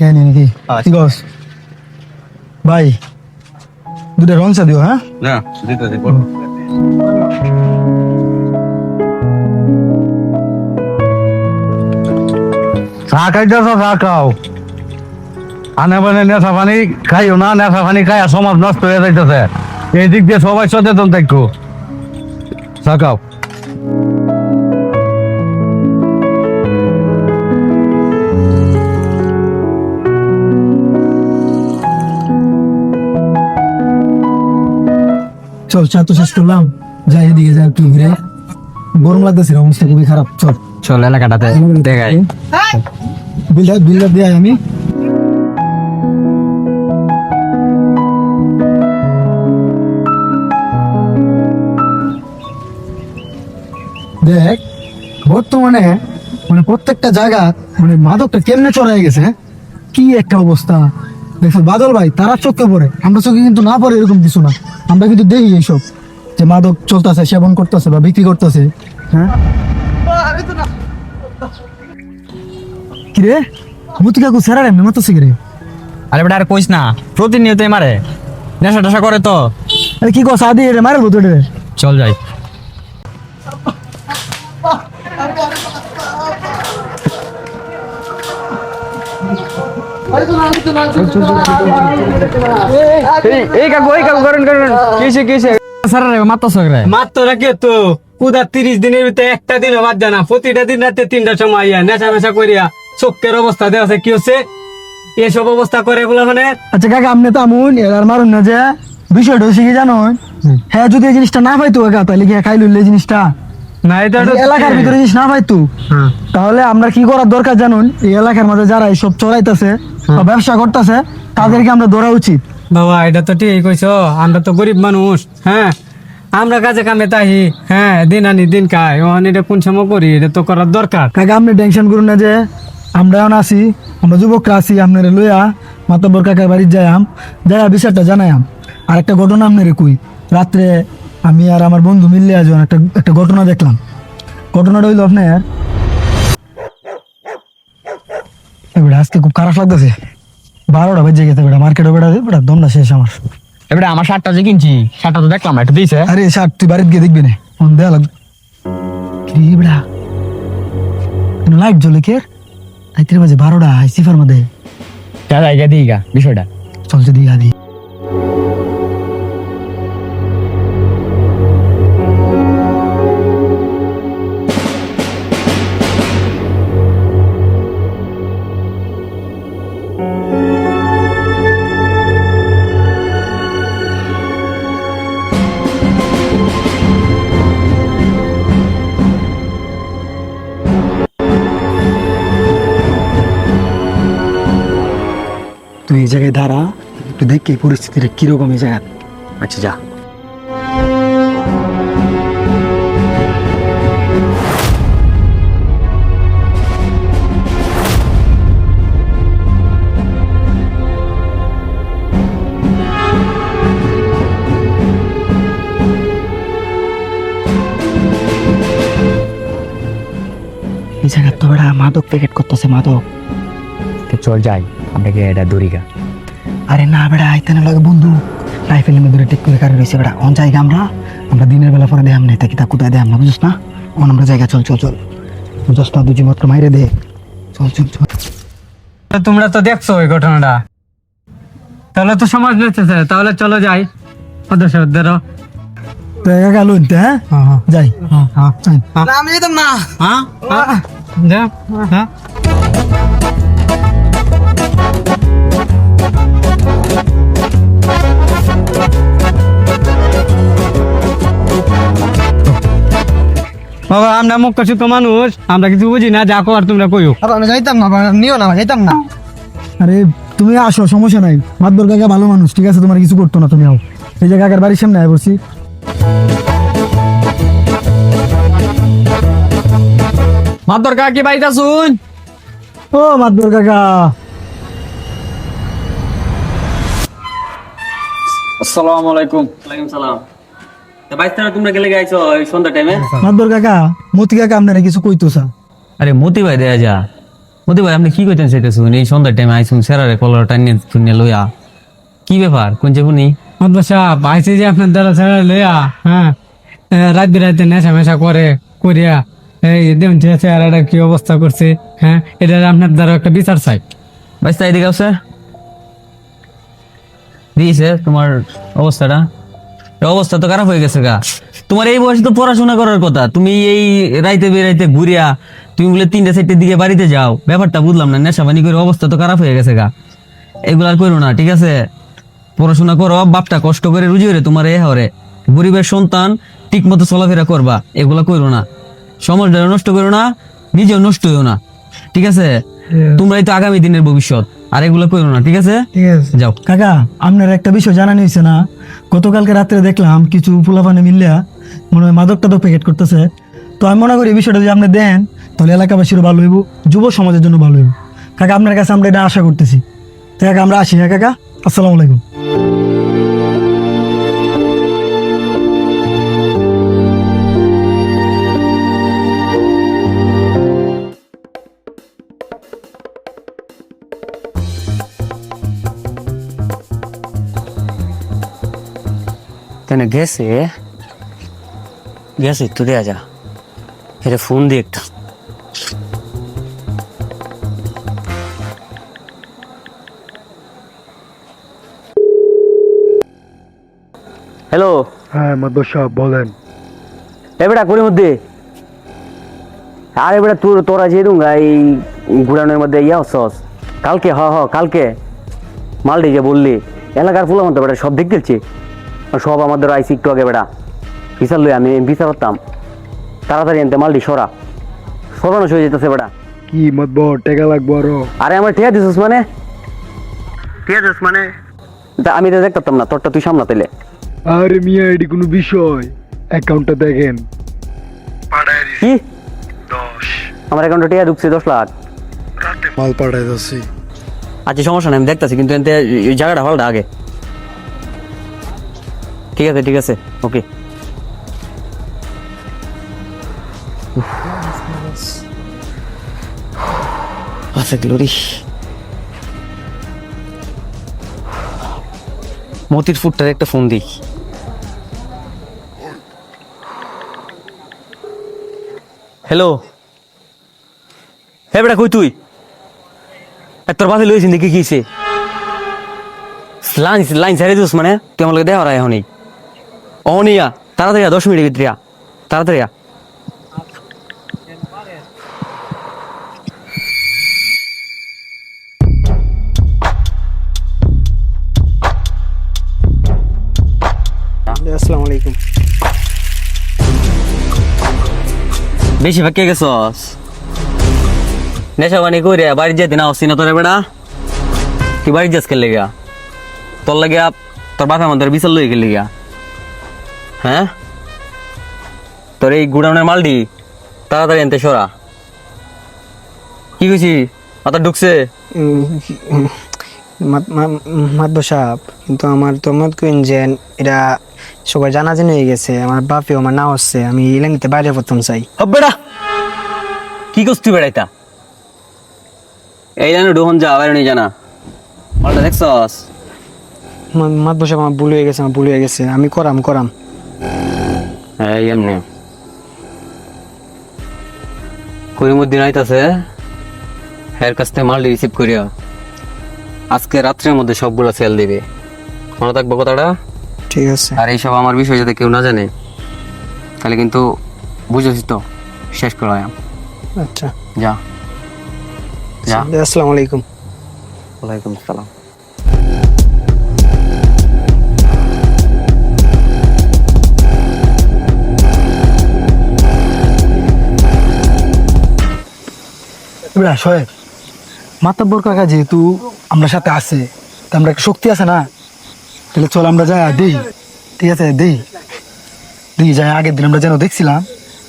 খেয়ে নি নাকি। ঠিক আছে ভাই দুটা রং দিও হ্যাঁ না দিতে দিতে চা খাইতেছ চা খাও। আনে বানে নেশা পানি খাইও না নেশা পানি খাই সমাজ নষ্ট হয়ে যাইতেছে। এই দিক দিয়ে সবাই সচেতন থাকো। চা খাও। চল চা তো শেষ করলাম। যাই এদিকে যাই একটু ঘুরে। গরম লাগতেছে অবস্থা খুবই খারাপ। চল। চল এলাকাটাতে দেখাই। বিলটা বিলটা দিয়ে আমি। দেখ বর্তমানে মানে প্রত্যেকটা জায়গা মানে মাদকটা কেমনে চড়াই গেছে হ্যাঁ? কি একটা অবস্থা। দেখো বাদল ভাই তারা চোখে পড়ে। আমরা চোখে কিন্তু না পড়ে এরকম কিছু না। আমরা কিন্তু দেখি এইসব যে মাদক চলতেছে সেবন করতেছে বা বিক্রি করতেছে হ্যাঁ? কিরে? মুতি কাকু সেরা রে মেমাতো রে আরে বেটা আর কইস না প্রতিনিয়তই মারে। নেশা টেশা করে তো। আরে কি কস আদি রে মারে ভূত রে। চল যাই। এই কাকু এই কাকু করেন করেন কিসে কিসে স্যার রে মাত্র সগরে মাত্র রাখে তো পুরা তিরিশ দিনের ভিতরে একটা দিন বাদ যায় না। প্রতিটা দিন রাতে তিনটার সময় আইয়া নেশা মেশা করিয়া চোখের অবস্থা দেওয়া আছে কি হচ্ছে? এসব অবস্থা করে বলে মানে? আচ্ছা কাকা আপনি তো আমুন আর মারুন না যে। বিষয়টা হচ্ছে কি জানো? হ্যাঁ যদি এই জিনিসটা না পাইতো কাকা তাহলে কি খাইলো এই জিনিসটা। না এটা তো- এলাকার ভিতরে জিনিস না পাইতো হ্যাঁ। তাহলে আমরা কি করার দরকার জানুন? এই এলাকার মধ্যে যারা এইসব চড়াইতেছে বা ব্যবসা করতেছে তাদেরকে আমরা ধরা উচিত। বাবা এটা তো ঠিক কইছ আমরা তো গরিব মানুষ হ্যাঁ? আমরা কাজে কামে তাই হ্যাঁ দিন আনি দিন খাই। ওখানে এটা কোন সময় করি? এটা তো করার দরকার। কাকা আপনি টেনশন করুন না যে আমরা এখন আসি আমরা যুবকরা আসি আপনার লইয়া মাতব্বর কাকার বাড়ি যাইয়াম যাইয়া বিচারটা জানাইয়াম। আর একটা ঘটনা আপনার কুই রাত্রে আমি আর আমার বন্ধু মিললে আজ একটা একটা ঘটনা দেখলাম। ঘটনাটা হইল আপনার এবারে আজকে খুব খারাপ লাগতেছে। বারোটা বেজে গেছে বেটা মার্কেটও বেটা বেটা দমটা শেষ আমার। এবারে আমার শার্টটা যে কিনছি শার্টটা তো দেখলাম না, একটু দিয়েছে? আরে শার্ট তুই বাড়িতে গিয়ে দেখবি না ফোন দেয়া লাগবে। কি বেটা? লাইট জ্বলে কে রাত্রে বাজে বারোটা সিফার মধ্যে। দাদা জায়গা দিই গা বিষয়টা। চলছে দিয়ে গা তুই একটু দেখ এই পরিস্থিতিটা কীরকম এই জায়গা আচ্ছা যা। এই জায়গা তো বেড়া মাদক প্যাকেট করতেছে মাদক। তো চল যাই আমরা গিয়ে এটা দড়িগা আরে না বেড়া আইতানে লাগে বন্ধু। রাইফেলের মধ্যে টেক করে কারে রয়েছে বেড়া। অন জায়গা আমরা আমরা দিনের বেলা পরে দেখাম নাই তা কোথায় দেখাম না বুঝিস না? অন আমরা জায়গা চল চল চল। বুঝস না দুজি মাত্র মাইরে দে। চল চল চল। তোমরা তো দেখছ ওই ঘটনাটা। তাহলে তো সমাজ বেঁচেছে তাহলে চলো যাই। সদস্য ধরো তো একা গেল হ্যাঁ? যাই হ্যাঁ। যাই। হ্যাঁ যা হ্যাঁ। বাবা আমরা মুখ কাছে তো মানুষ আমরা কিছু বুঝি না যা কর তোমরা কইও। আমি যাইতাম না নিও না যাইতাম না। আরে তুমি আসো সমস্যা নাই। মাতবর কাকা ভালো মানুষ ঠিক আছে? তোমার কিছু করতো না তুমি আও। এই যে কাকার বাড়ির সামনে আয় বলছি মাতর কা কি বাইতা শুন ও মাতবর কাকা। আসসালামু আলাইকুম। ওয়ালাইকুম সালাম। তা বাইস্তারা তোমরা গেলে গাইছো এই সন্ধ্যা টাইমে মাতবর কাকা মতি কাকা আপনারা কিছু কইতো আরে মতি ভাই দেয়া যা। হতে ভাই আপনি কি করতেন চাইতেছুন এই সন্ধ্যার টাইমে আইসুন সেরারে কলার টাইনে টুনিয়ে লইয়া। কি ব্যাপার? কোন যে শুনি? মাতবা সাহেব আইসি যে আপনার দ্বারা ছাড়া লইয়া হ্যাঁ? রাত বিরাতে নেশা মেশা করে করিয়া এই দেখুন চেহারাটা কি অবস্থা করছে হ্যাঁ? এটা আপনার দ্বারা একটা বিচার চাই। বাইস্তা এদিকে আছে দিয়েছে তোমার অবস্থাটা? অবস্থা তো খারাপ হয়ে গেছে গা। তোমার এই বয়সে তো পড়াশোনা করার কথা। তুমি এই রাইতে বেরাইতে ঘুরিয়া তুমি বলে তিনটে চারটের দিকে বাড়িতে যাও। ব্যাপারটা বুঝলাম না নেশা পানি করে অবস্থা তো খারাপ হয়ে গেছে গা। এগুলো আর করো না ঠিক আছে? পড়াশোনা করো বাপটা কষ্ট করে রুজি করে তোমার এ হরে গরিবের সন্তান ঠিক মতো চলাফেরা করবা এগুলা করো না। সমাজটা নষ্ট করো না নিজেও নষ্ট হইও না। ঠিক আছে? তোমরাই তো আগামী দিনের ভবিষ্যৎ। আর এগুলো করো না ঠিক আছে? ঠিক আছে। যাও। কাকা আপনার একটা বিষয় জানা নিয়েছে না? গতকালকে রাত্রে দেখলাম কিছু ফুলাফানে মিললে মনে হয় মাদক টাদক প্যাকেট করতেছে। তো আমি মনে করি এই বিষয়টা যদি আপনি দেন তাহলে এলাকাবাসীরও ভালো হইব যুব সমাজের জন্য ভালো হইব। কাকা আপনার কাছে আমরা এটা আশা করতেছি। তো কাকা আমরা আসি হ্যাঁ কাকা? আসসালামু আলাইকুম। কেন গেছে। গেছে তুই যা এটা ফোন দিয়ে একটা। হ্যালো হ্যাঁ মাদব সাহেব বলেন। এবারে করির মধ্যে? আর এবারে তোর তোরা যে দুঙ্গা এই গুড়ানোর মধ্যে ইয়া হচ্ছস। কালকে হ হ কালকে। মালটি যে বললি। এলাকার ফুলা মতো বেটা সব দেখতেছি সব আমাদের আইসি একটু আগে বেটা বিচার লই আমি বিচার করতাম। তাড়াতাড়ি আনতে মালটি সরা। সরানো হয়ে যেতেছে বেড়া। কি মাদব টাকা লাগবো আরও। আরে আমার ঠিক দিছিস মানে? ঠিক দিছিস মানে? তা আমি তো দেখতাম না তোরটা তুই সামলাতেলে আরে মিয়া এটি কোনো বিষয়। অ্যাকাউন্টটা দেখেন। কি? আমার অ্যাকাউন্টে টিয়া ঢুকছে দশ লাখ। মাল পাঠাই যাচ্ছি আচ্ছা সমস্যা নেই আমি দেখতেছি কিন্তু এতে এই জায়গাটা ভালো আগে। ঠিক আছে ঠিক আছে, ওকে। আচ্ছা মতির ফুটটার একটা ফোন দিই। হ্যালো হ্যাঁ বেটা, কই তুই? তোর বাপে লইছিস দেখি কিছে লাইন লাইন ছেড়ে দিস মানে তুই আমার দেখা রায় এখনই। অনিয়া তাড়াতাড়ি আ, দশ মিনিটের ভিতরে আ। তাড়াতাড়ি আ। আসসালামু আলাইকুম বেশি ফাঁকে গেছস নেশা পানি করে বাড়ি যেতে না হসি না তোরে বেড়া কি বাড়ি যাস খেলে গা তোর লাগে তোর বাপে আমাদের বিশাল লই গেলে গা হ্যাঁ? তোর এই গুডাউনের মালডি? তাড়াতাড়ি আনতে সরা। কি কইছি? মাথা ঢুকছে? মাদ্দ সাহেব কিন্তু আমার তো মত করেন যে এটা সবাই জানাজানি হয়ে গেছে। আমার বাপেও আমার না হচ্ছে আমি ইলাঙ্গিতে বাইরে প্রথম চাই। বেড়া কি করছ বেড়াইতা এই জানো ডোহন যা বাইরে নিয়ে জানা মালটা দেখছস? মাদ্দ সাহেব আমার ভুল হয়ে গেছে আমার ভুল হয়ে গেছে। আমি করাম করাম। এই এমনি। করিমুদ্দিন আইতাছে এর কাছ থেকে মাল রিসিভ করিয়া আজকে রাত্রের মধ্যে সবগুলো সেল দিবে। মনে থাকব কথাটা? ঠিক আছে। আর এইসব আমার বিষয় যাতে কেউ না জানে তাহলে কিন্তু বুঝেছিস তো শেষ করা আচ্ছা। যা। যা। আসসালামু আলাইকুম। ওয়ালাইকুম সালাম এবার শোয়েব মাতাব্বর কাকা যেহেতু আমরা সাথে আছে তা আমরা একটা শক্তি আছে না? তাহলে চল আমরা যাই দেই। ঠিক আছে দেই। দিই যাই। আগের দিন আমরা যেন দেখছিলাম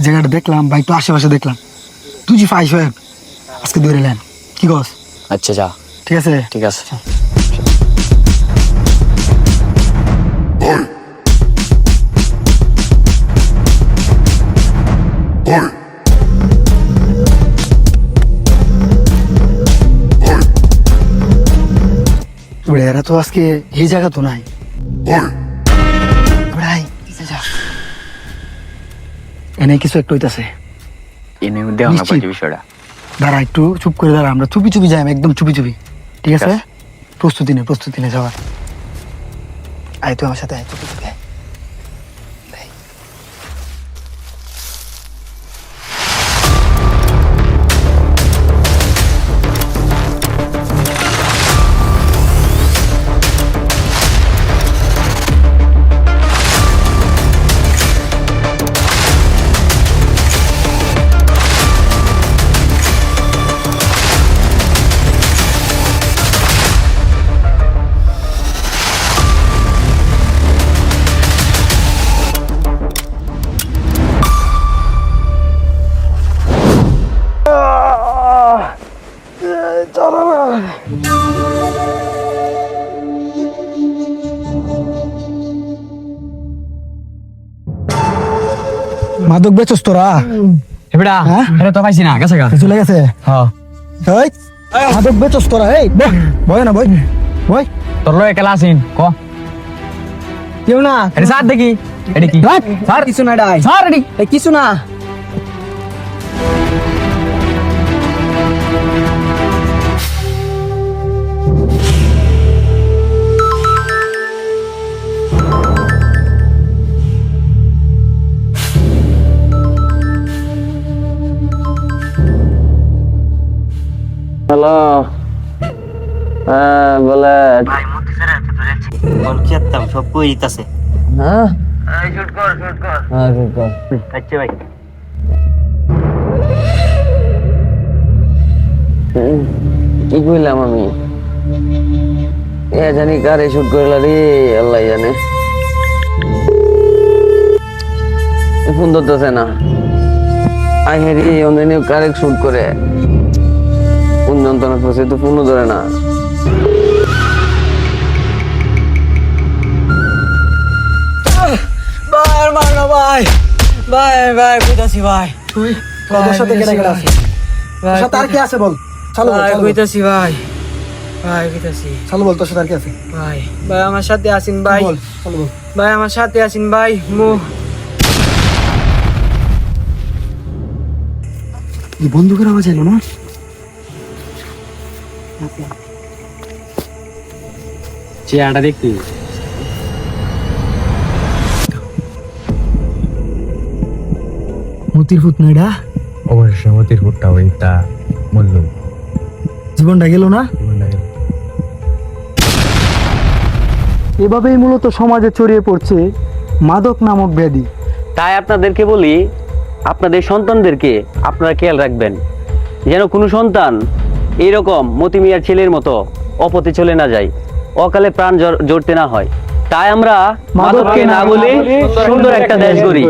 জায়গাটা দেখলাম বা একটু আশেপাশে দেখলাম। তুই যে ফাই শোয়েব আজকে ধরে নেন। কি কস? আচ্ছা যা। ঠিক আছে? ঠিক আছে। এরা তো আজকে এই জায়গা তো নাই। ভাই এনে কিছু একটু হইতাছে। এনে দেওয়া না। বিষয়টা। দাঁড়া একটু চুপ করে দাঁড়া আমরা চুপি চুপি যাই একদম চুপি চুপি। ঠিক আছে? প্রস্তুতি নে প্রস্তুতি নে যাওয়ার আয় তুই আমার সাথে আয় চুপি চুপি মাদক বেচস তোরা? এবড়া হ্যাঁ? এটা তো পাইছি না গেছে গা। চলে গেছে হ্যাঁ এই মাদক বেচস তোরা এই বয় না বয় বয় তোর লয় কেলা আছিন ক? কেউ না। এটা সার দেখি এটা কি। স্যার কিছু না। ডাই স্যার এডি কিছু না। হ্যালো হ্যাঁ বলে। সব কই দিতাছে? হ্যাঁ? হ্যাঁ শুট কর। আচ্ছা ভাই। কি কইলাম আমি? এ জানি কারে শুট করলা রে আল্লাহ জানে। ফোন ধরতেছে না। আই হেরি অনলাইনে কারে শুট করে? যন্ত্রণা করছে তো ফোনও ধরে না। ভাই মারো ভাই। ভাই ভাই কইতাছি ভাই। তুই তোর সাথে আছে সাথে আর কি আছে বল? চালু ভাই চালু বল। কইতাছি ভাই। ভাই কইতাছি। চালু বল তোর সাথে আর কি আছে? ভাই ভাই আমার সাথে আসিন ভাই। বল চালু বল। ভাই আমার সাথে আসিন ভাই মু। এই বন্দুকের আওয়াজ এলো না? চেয়ারটা দেখতি মতির ফুট না এটা অবশ্যই মতির ফুটটা ওইটা মূল্য। জীবনটা গেল না? এভাবেই মূলত সমাজে ছড়িয়ে পড়ছে মাদক নামক ব্যাধি। তাই আপনাদেরকে বলি আপনাদের সন্তানদেরকে আপনারা খেয়াল রাখবেন। যেন কোনো সন্তান এইরকম মতিমিয়ার ছেলের মতো অপথে চলে না যাই অকালে প্রাণ জড়তে না হয়। তাই আমরা মাদককে না বলে সুন্দর একটা দেশ গড়ি।